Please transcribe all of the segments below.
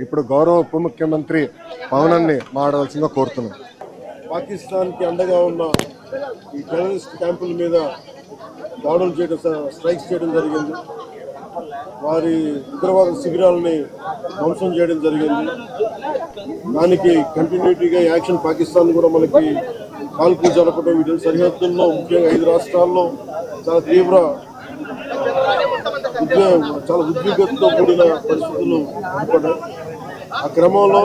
ఇప్పుడు గౌరవ ఉప ముఖ్యమంత్రి పవనాన్ని మాడవలసిందిగా కోరుతున్నాం. పాకిస్తాన్కి అండగా ఉన్న ఈ టెర్రరిస్ట్ క్యాంపుల మీద దాడులు చేయడం స- స్ట్రైక్స్ చేయడం జరిగింది. వారి ఉగ్రవాద శిబిరాలని ధ్వంసం చేయడం జరిగింది. దానికి కంటిన్యూటీగా యాక్షన్ పాకిస్తాన్ కూడా మనకి కాల్పులు జరపడం వీటి సరిహద్దుల్లో ముఖ్యంగా ఐదు రాష్ట్రాల్లో చాలా తీవ్ర ఉద్వే- చాలా ఉద్విగ్నతతో కూడిన పరిస్థితులు ఏర్పడ్డాయి. ఆ క్రమంలో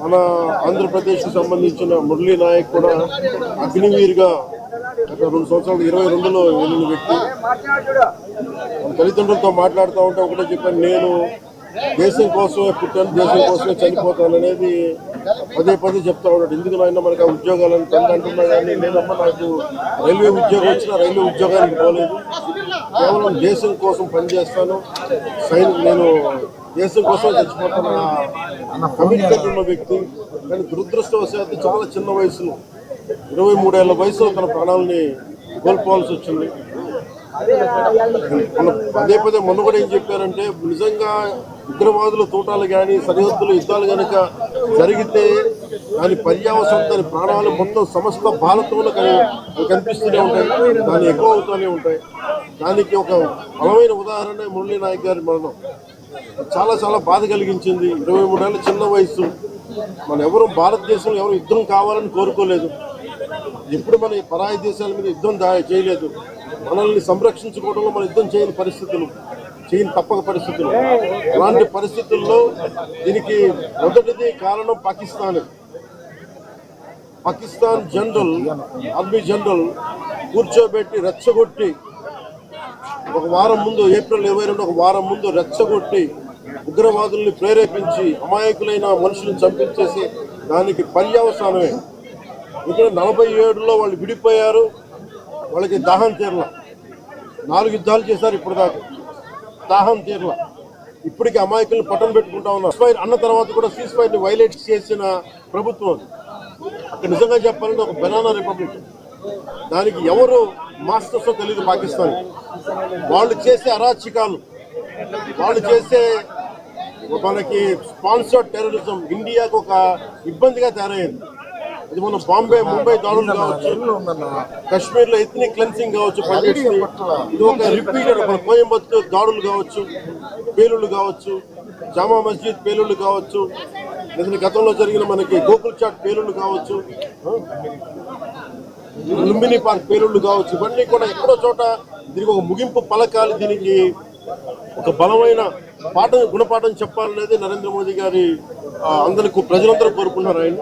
మన ఆంధ్రప్రదేశ్కి సంబంధించిన మురళీ నాయక్ కూడా అగ్నివీరుగా గత రెండు సంవత్సరాలు ఇరవై రెండులో వెళ్ళిన వ్యక్తి మన తల్లిదండ్రులతో మాట్లాడుతూ ఉంటే ఒకటే చెప్పాను నేను దేశం కోసమే పుట్టాను దేశం కోసమే చనిపోతాను అనేది పదే పదే చెప్తా ఉన్నాడు. ఎందుకు నాయన మనకు ఆ ఉద్యోగాలను తండ్రి అంటున్నా కానీ నేనమ్మ నాకు రైల్వే ఉద్యోగం వచ్చినా రైల్వే ఉద్యోగానికి పోలేదు. కేవలం దేశం కోసం పనిచేస్తాను. సైన్ నేను దేశం కోసం చచ్చిపోతాను అన్న కమిట్మెంట్ ఉన్న వ్యక్తి. కానీ దురదృష్టవశాత్తు చాలా చిన్న వయసులో ఇరవై మూడేళ్ళ వయసులో తన ప్రాణాలని కోల్పోవాల్సి వచ్చింది. మన పదే పదే మొన్న కూడా ఏం చెప్పారంటే నిజంగా ఉగ్రవాదుల తోటాలు కానీ సరిహద్దుల యుద్ధాలు కనుక జరిగితే దాని పర్యావసరం దాని ప్రాణాలు మొత్తం సమస్త భారతంలో కనిపిస్తూనే ఉంటాయి. దాని ఎక్కువ అవుతూనే ఉంటాయి. దానికి ఒక బలమైన ఉదాహరణ మురళీ నాయక్ గారి మరణం. చాలా చాలా బాధ కలిగించింది. ఇరవై మూడేళ్ళ చిన్న వయసు మన ఎవరు భారతదేశంలో ఎవరు యుద్ధం కావాలని కోరుకోలేదు. ఎప్పుడు మన పరాయి దేశాల మీద యుద్ధం దా- చేయలేదు. మనల్ని సంరక్షించుకోవడంలో మన యుద్ధం చేయని పరిస్థితులు చేయని తప్పక పరిస్థితులు. అలాంటి పరిస్థితుల్లో దీనికి మొదటిది కారణం Pakistan. Pakistan general army general కూర్చోబెట్టి రెచ్చగొట్టి ఒక వారం ముందు ఏప్రిల్ ఇరవై రెండు ఒక వారం ముందు రెచ్చగొట్టి ఉగ్రవాదుల్ని ప్రేరేపించి అమాయకులైన మనుషులను చంపించేసి దానికి పర్యవసానమే. ఇక్కడ నలభై ఏడులో వాళ్ళు విడిపోయారు వాళ్ళకి దాహం తీరల. నాలుగు యుద్ధాలు చేశారు ఇప్పటిదాకా. దాహం తీరల. ఇప్పటికీ అమాయకులను పట్టం పెట్టుకుంటా ఉన్నారు. సీజ్ అన్న తర్వాత కూడా సీజ్ ఫైర్ని వైలేట్ చేసిన ప్రభుత్వం అక్కడ నిజంగా చెప్పాలంటే ఒక బెనానా రిపబ్లిక్ దానికి ఎవరు మాస్టర్స్ తెలియదు పాకిస్తాన్. వాళ్ళు చేసే అరాచకాలు వాళ్ళు చేసే మనకి స్పాన్సర్డ్ టెర్రరిజం ఇండియాకు ఒక ఇబ్బందిగా తయారైంది అది మన బాంబే ముంబై దాడులు కావచ్చు కశ్మీర్లో ఎథనిక్ క్లెన్సింగ్ కావచ్చు ఇది ఒక రిపీటెడ్ మన కోయంబత్తూర్ దాడులు కావచ్చు పేలుళ్ళు కావచ్చు జామా మస్జిద్ పేలుళ్ళు కావచ్చు గతంలో జరిగిన మనకి గోకుల్ చాట్ పేలుళ్ళు కావచ్చు లుంబిని పార్క్ పేరుళ్ళు కావచ్చు ఇవన్నీ కూడా ఎక్కడో చోట దీనికి ఒక ముగింపు పలకాలి. దీనికి ఒక బలమైన పాఠం గుణపాఠం చెప్పాలనేది నరేంద్ర మోదీ గారి అందరికీ ప్రజలందరూ కోరుకున్నారు ఆయన.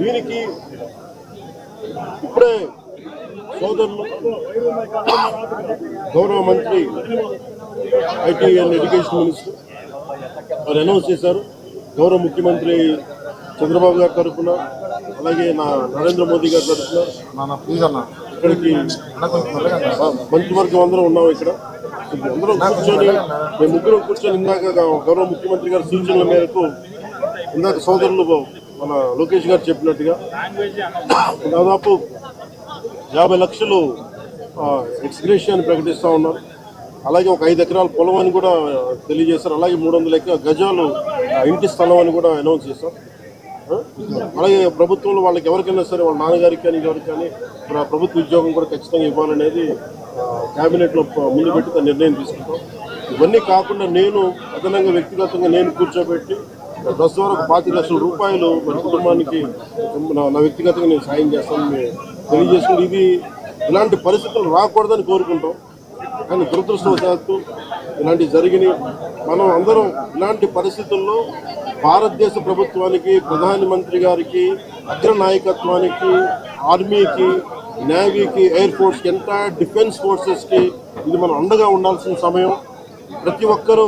దీనికి ఇప్పుడే సోదరులు గౌరవ మంత్రి ఐటీ అండ్ ఎడ్యుకేషన్ మినిస్టర్ వారు అనౌన్స్ చేశారు. గౌరవ ముఖ్యమంత్రి చంద్రబాబు గారి తరఫున అలాగే నా నరేంద్ర మోదీ గారి తరఫున ఇక్కడికి మంత్రివర్గం అందరం ఉన్నాం ఇక్కడ. అందరం కూర్చొని మేము ముగ్గురం కూర్చొని ఇందాక గౌరవ ముఖ్యమంత్రి గారి సూచనల మేరకు ఇందాక సోదరులు మన లోకేష్ గారు చెప్పినట్టుగా దాదాపు యాభై లక్షలు ఎక్స్గ్రేషియాన్ని ప్రకటిస్తూ ఉన్నారు. అలాగే ఒక ఐదు ఎకరాల పొలం అని కూడా తెలియజేశారు. అలాగే మూడు వందల గజాలు ఇంటి స్థలం అని కూడా అనౌన్స్ చేశారు? అలాగే ప్రభుత్వంలో వాళ్ళకి ఎవరికైనా సరే వాళ్ళ నాన్నగారికి కానీ ఎవరికి కానీ ప్రభుత్వ ఉద్యోగం కూడా ఖచ్చితంగా ఇవ్వాలనేది క్యాబినెట్లో ముందు పెట్టి నిర్ణయం తీసుకుంటాం. ఇవన్నీ కాకుండా నేను అదనంగా వ్యక్తిగతంగా నేను కూర్చోబెట్టి బస్ ద్వారా ఒక పాతి లక్షల రూపాయలు మన కుటుంబానికి నా నా వ్యక్తిగతంగా నేను సాయం చేస్తానని తెలియజేసుకుని ఇది ఇలాంటి పరిస్థితులు రాకూడదని కోరుకుంటాం. కానీ దురదృష్టవశాత్తు ఇలాంటివి జరిగినాయి. మనం అందరం ఇలాంటి పరిస్థితుల్లో భారతదేశ ప్రభుత్వానికి ప్రధానమంత్రి గారికి అగ్ర నాయకత్వానికి ఆర్మీకి నేవీకి ఎయిర్ ఫోర్స్కి ఎంటైర్ డిఫెన్స్ ఫోర్సెస్కి ఇది మనం అండగా ఉండాల్సిన సమయం. ప్రతి ఒక్కరూ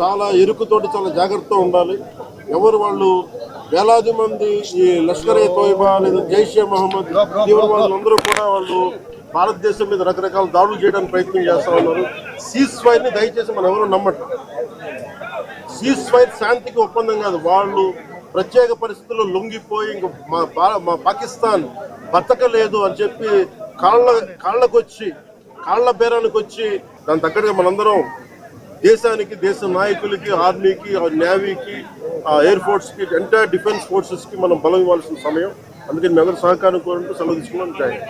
చాలా ఎరుకుతోటి చాలా జాగ్రత్తగా ఉండాలి. ఎవరు వాళ్ళు వేలాది మంది ఈ లష్కర్ ఏ తోయిబా లేదా జైషే మహమ్మద్ తీవ్రవాదులందరూ కూడా వాళ్ళు భారతదేశం మీద రకరకాల దాడులు చేయడానికి ప్రయత్నం చేస్తూ ఉన్నారు. సీజ్ ఫైర్ని దయచేసి మనం ఎవరు నమ్మటం సీజ్ ఫైర్ శాంతికి ఒప్పందం కాదు. వాళ్ళు ప్రత్యేక పరిస్థితుల్లో లొంగిపోయి ఇంక మా మా పాకిస్తాన్ బతకలేదు అని చెప్పి కాళ్ళ కాళ్ళకు వచ్చి కాళ్ళ బేరానికి వచ్చి దాని తగ్గట్టుగా మనందరం దేశానికి దేశ నాయకులకి ఆర్మీకి ఆ నేవీకి ఆ ఎయిర్ ఫోర్స్కి ఎంటైర్ డిఫెన్స్ ఫోర్సెస్కి మనం బలం ఇవ్వాల్సిన సమయం. అందుకని మీ అందరూ సహకారం కోరుకుంటూ సెలవు తీసుకున్నాం. థ్యాంక్